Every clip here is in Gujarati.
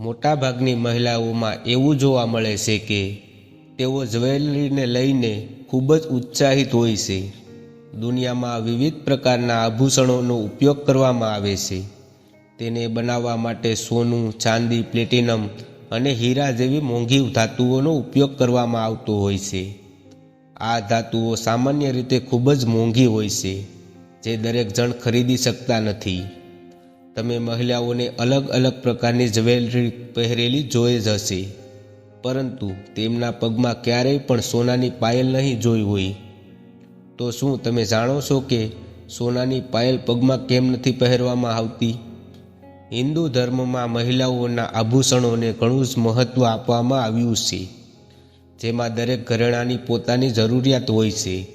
મોટાભાગની મહિલાઓમાં એવું જોવા મળે છે કે તેઓ જ્વેલરીને લઈને ખૂબ જ ઉત્સાહિત હોય છે. દુનિયામાં વિવિધ પ્રકારના આભૂષણોનો ઉપયોગ કરવામાં આવે છે. તેને બનાવવા માટે સોનું, ચાંદી, પ્લેટિનમ અને હીરા જેવી મોંઘી ધાતુઓનો ઉપયોગ કરવામાં આવતો હોય છે. આ ધાતુઓ સામાન્ય રીતે ખૂબ જ મોંઘી હોય છે, જે દરેક જણ ખરીદી શકતા નથી. તમે મહિલાઓને અલગ અલગ પ્રકારની જ્વેલરી પહેરેલી જોઈ જ હશે. પરંતુ તેમના પગમાં ક્યારેય પણ સોનાની પાયલ નહીં જોઈ હોય. તો શું તમે જાણો છો કે સોનાની પાયલ પગમાં કેમ નથી પહેરવામાં આવતી? હિન્દુ ધર્મમાં મહિલાઓના આભૂષણોને ઘણું જ મહત્ત્વ આપવામાં આવ્યું છે, જેમાં દરેક ઘરેણાની પોતાની જરૂરિયાત હોય છે.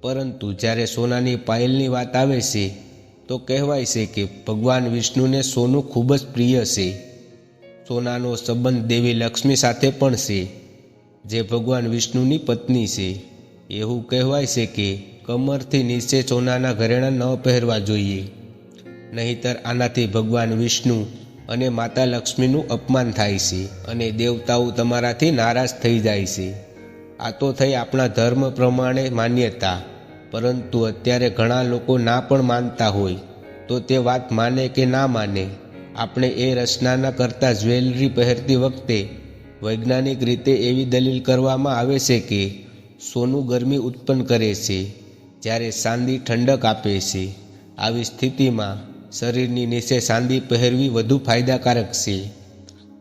પરંતુ જ્યારે સોનાની પાયલની વાત આવે છે તો કહેવાય છે કે ભગવાન વિષ્ણુને સોનું ખૂબ જ પ્રિય છે. સોનાનો સંબંધ દેવી લક્ષ્મી સાથે પણ છે, જે ભગવાન વિષ્ણુની પત્ની છે. એવું કહેવાય છે કે કમરથી નીચે સોનાના ઘરેણાં ન પહેરવા જોઈએ. નહીતર આનાથી ભગવાન વિષ્ણુ અને માતા લક્ષ્મીનું અપમાન થાય છે અને દેવતાઓ તમારાથી નારાજ થઈ જાય છે. આ તો થઈ આપણા ધર્મ પ્રમાણે માન્યતા. પરંતુ અત્યારે ઘણા લોકો ના પણ માનતા હોય, તો તે વાત માને કે ના માને. આપણે એ રચનાના કરતાં જ્વેલરી પહેરતી વખતે વૈજ્ઞાનિક રીતે એવી દલીલ કરવામાં આવે છે કે સોનું ગરમી ઉત્પન્ન કરે છે, જ્યારે સાંદી ઠંડક આપે છે. આવી સ્થિતિમાં શરીરની નીચે સાંદી પહેરવી વધુ ફાયદાકારક છે,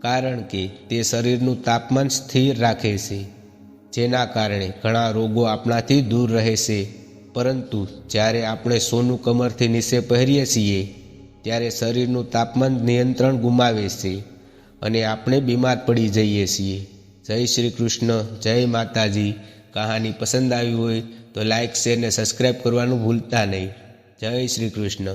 કારણ કે તે શરીરનું તાપમાન સ્થિર રાખે છે, જેના કારણે ઘણા રોગો આપણાથી દૂર રહે છે. પરંતુ જ્યારે આપણે સોનું કમરથી નીચે પહેરીએ છીએ, ત્યારે શરીરનું તાપમાન નિયંત્રણ ગુમાવે છે અને આપણે બીમાર પડી જઈએ છીએ. જય શ્રી કૃષ્ણ, જય માતાજી. કહાની પસંદ આવી હોય તો લાઈક, શેર ને સબસ્ક્રાઈબ કરવાનું ભૂલતા નહીં. જય શ્રી કૃષ્ણ.